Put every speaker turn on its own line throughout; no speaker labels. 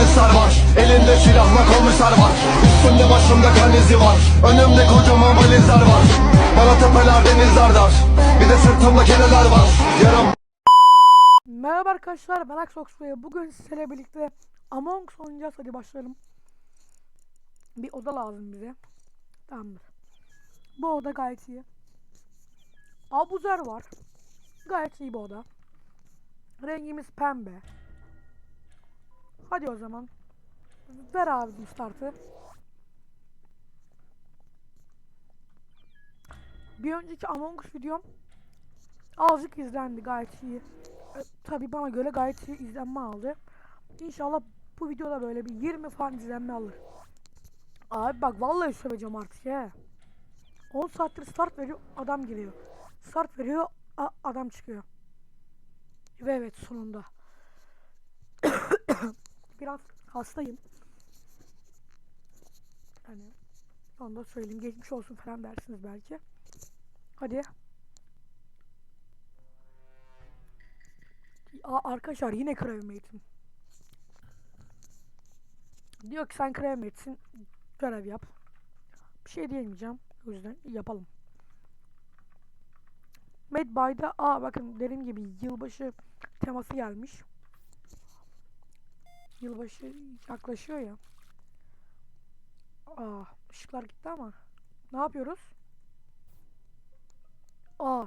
polisler var Elinde silahla komiser var. Üstümde başımda kan izi var Önümde kocaman valizler var. Bana tepeler denizler dar Bir de sırtımda keneler var. Yarım
Merhaba arkadaşlar ben ve bugün sizlerle birlikte Among Us oynayacağız. Hadi başlayalım. Bir oda lazım bize. Tamamdır. Bu oda gayet iyi. Abuzer var. Gayet iyi bu oda. Rengimiz pembe Hadi o zaman Ver abicim startı Bir önceki Among Us videom azıcık izlendi gayet iyi. E, tabii bana göre gayet iyi izlenme aldı. İnşallah bu videoda böyle bir 20 falan izlenme alır. Abi bak vallahi söveceğim artık ya. 10 saattir start veriyor adam geliyor. Start veriyor adam çıkıyor. Ve evet sonunda. Biraz hastayım. Hani onu da söyleyeyim geçmiş olsun falan dersiniz belki. Hadi. Aa, arkadaşlar yine crewmate'im. Diyor ki sen crewmate'sin görev yap. Bir şey diyemeyeceğim. O yüzden yapalım. Made by'da aa bakın dediğim gibi yılbaşı teması gelmiş. Yılbaşı yaklaşıyor ya. Aa ışıklar gitti ama. Ne yapıyoruz? Aa.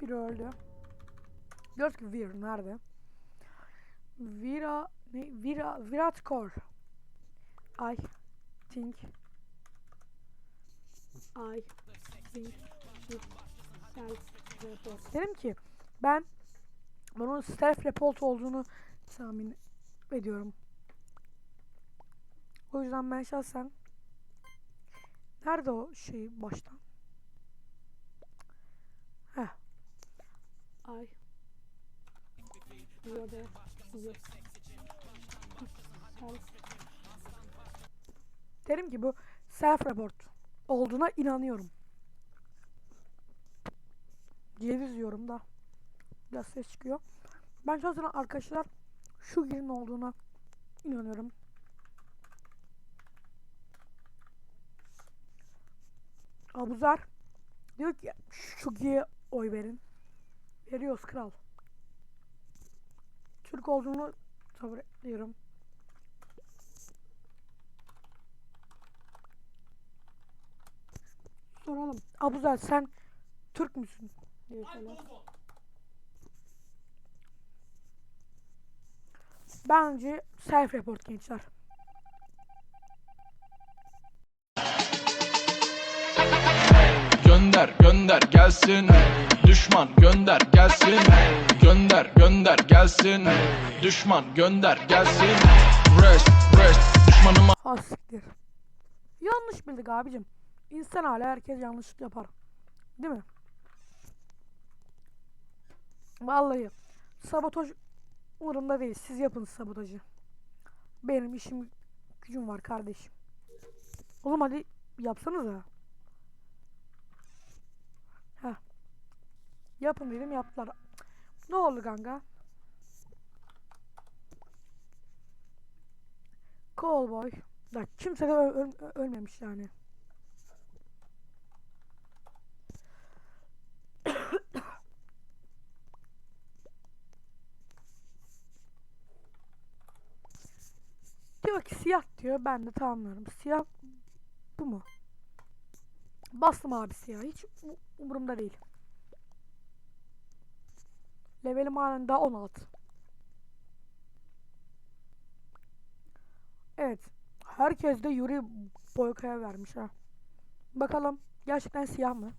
Biri öldü. Diyoruz ki Vir nerede? Vira ne? Vira Virat Kor. I think I think. Dedim ki ben bunun self report olduğunu tahmin ediyorum. O yüzden ben şahsen Nerede o şey baştan? Heh. Ay. Burada Derim ki bu self report olduğuna inanıyorum. Ceviz yiyorum da. Biraz ses çıkıyor. Ben şahsen arkadaşlar şu girin olduğuna inanıyorum. Abuzer diyor ki şu giye oy verin. Veriyoruz kral. Türk olduğunu kabul ediyorum. Soralım. Abuzer sen Türk müsün? diye söyle. Bence self report gençler.
Gönder gönder gelsin Düşman gönder gelsin Gönder gönder gelsin Düşman gönder gelsin Rest rest Düşmanıma
Ha siktir. Yanlış bildik abicim. İnsan hala herkes yanlış yapar. Değil mi? Vallahi sabotaj umurumda değil. Siz yapın sabotajı. Benim işim gücüm var kardeşim. Oğlum hadi yapsanıza. Heh. Yapın dedim yaptılar. Ne oldu kanka? Callboy. Da kimse de öl- ölmemiş yani. Diyor ki siyah diyor. Ben de tamamlıyorum. Siyah bu mu? Bastım abi siyah. Hiç umurumda değil. Levelim halen daha 16. Evet. Herkes de Yuri Boyka'ya vermiş ha. Bakalım gerçekten siyah mı?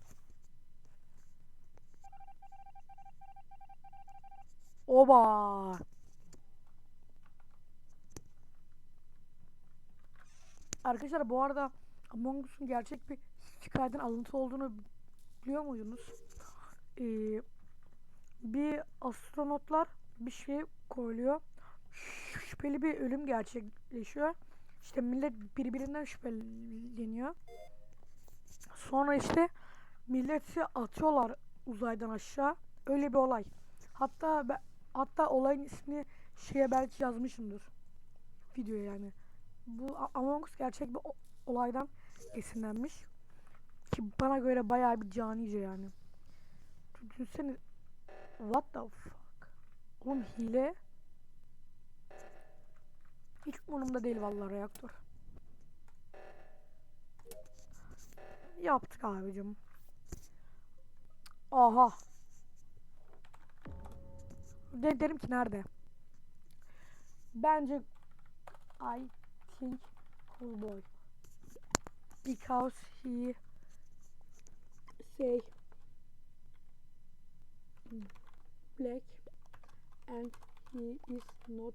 Oba. Arkadaşlar bu arada Among Us'un gerçek bir hikayeden alıntı olduğunu biliyor muydunuz? Ee, bir astronotlar bir şey koyuluyor. Şüpheli bir ölüm gerçekleşiyor. İşte millet birbirinden şüpheleniyor. Sonra işte milleti atıyorlar uzaydan aşağı. Öyle bir olay. Hatta hatta olayın ismini şeye belki yazmışımdır. video yani. Bu Among Us gerçek bir olaydan esinlenmiş. Ki bana göre bayağı bir canice yani. Düşünsene. What the fuck? Oğlum hile. Hiç umurumda değil vallahi reaktör. Yaptık abicim. Aha. De derim ki nerede? Bence I think cool boy. Because he say black and he is not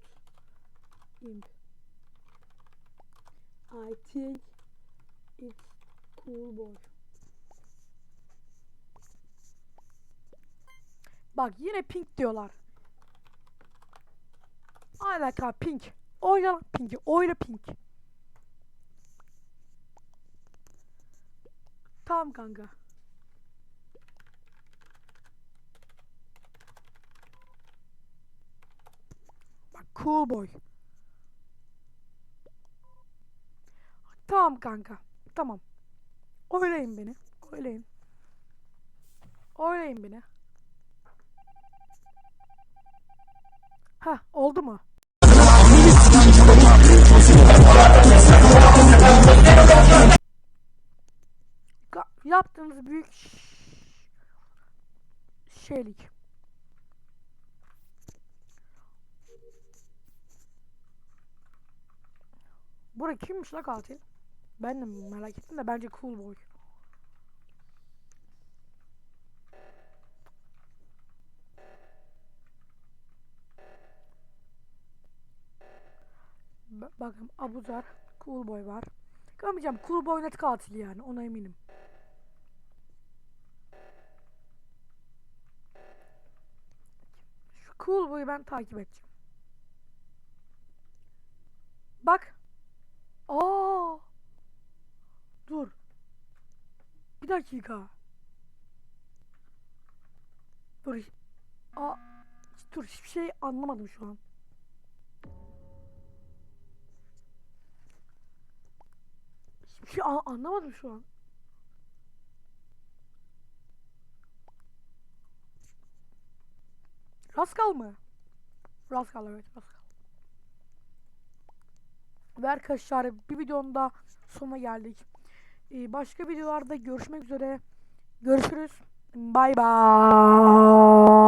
imp. I think it's cool boy. Bak yine pink diyorlar. Alaka pink. Oyna lan pink'i. Oyna pink. Tamam kanka. Bak cool boy. Tamam kanka. Tamam. Oylayın beni. Oylayın. Oylayın beni. Ha oldu mu? Yaptığınız büyük şeylik. Bura kimmiş la katil? Ben de merak ettim de bence cool boy. Ba- bakın Abuzar, Cool Boy var. Görmeyeceğim Cool Boy net katil yani ona eminim. Şu Cool Boy'u ben takip edeceğim. Bak. Aa. Dur. Bir dakika. Dur. Aa. Dur hiçbir şey anlamadım şu an. Hiçbir şey an- anlamadım şu an. Raskal mı? Raskal evet Raskal. Ve arkadaşlar bir videonun da sonuna geldik. Ee, başka videolarda görüşmek üzere. Görüşürüz. Bay bay.